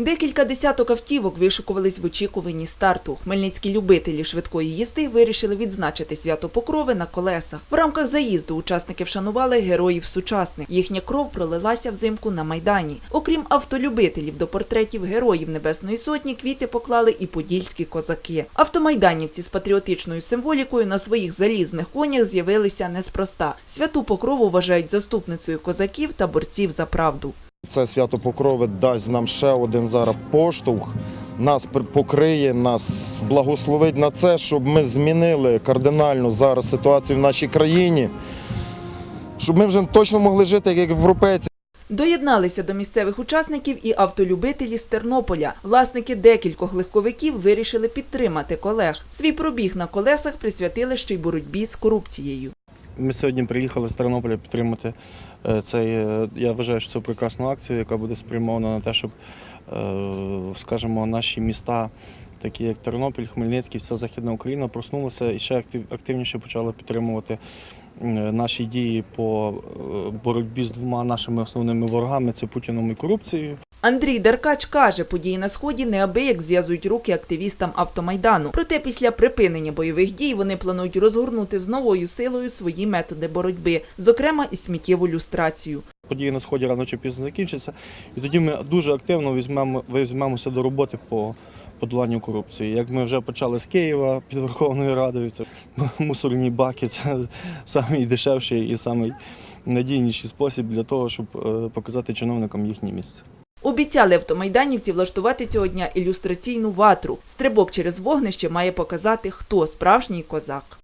Декілька десяток автівок вишукувались в очікуванні старту. Хмельницькі любителі швидкої їзди вирішили відзначити свято Покрови на колесах. В рамках заїзду учасники вшанували героїв сучасних. Їхня кров пролилася взимку на майдані. Окрім автолюбителів, до портретів героїв Небесної Сотні квіти поклали і подільські козаки. Автомайданівці з патріотичною символікою на своїх залізних конях з'явилися неспроста. Святу Покрову вважають заступницею козаків та борців за правду. Це свято Покрови дасть нам ще один зараз поштовх, нас покриє, нас благословить на це, щоб ми змінили кардинально зараз ситуацію в нашій країні, щоб ми вже точно могли жити як європейці. Доєдналися до місцевих учасників і автолюбителі з Тернополя. Власники декількох легковиків вирішили підтримати колег. Свій пробіг на колесах присвятили ще й боротьбі з корупцією. Ми сьогодні приїхали з Тернополя підтримати е, цей. е, Я вважаю, що це прекрасну акцію, яка буде спрямована на те, щоб, е, скажімо, наші міста, такі як Тернопіль, Хмельницький, вся Західна Україна, проснулися і ще актив- активніше почали підтримувати наші дії по боротьбі з двома нашими основними ворогами це Путіном і корупцією. Андрій Деркач каже, події на сході неабияк зв'язують руки активістам автомайдану. Проте після припинення бойових дій вони планують розгорнути з новою силою свої методи боротьби, зокрема і сміттєву люстрацію. Події на сході рано чи пізно закінчаться, і тоді ми дуже активно візьмемо, візьмемося до роботи по подоланню корупції. Як ми вже почали з Києва під Верховною Радою, це мусорні баки це самий дешевший і самий надійніший спосіб для того, щоб е, показати чиновникам їхнє місце. Обіцяли автомайданівці влаштувати цього дня ілюстраційну ватру. Стрибок через вогнище має показати, хто справжній козак.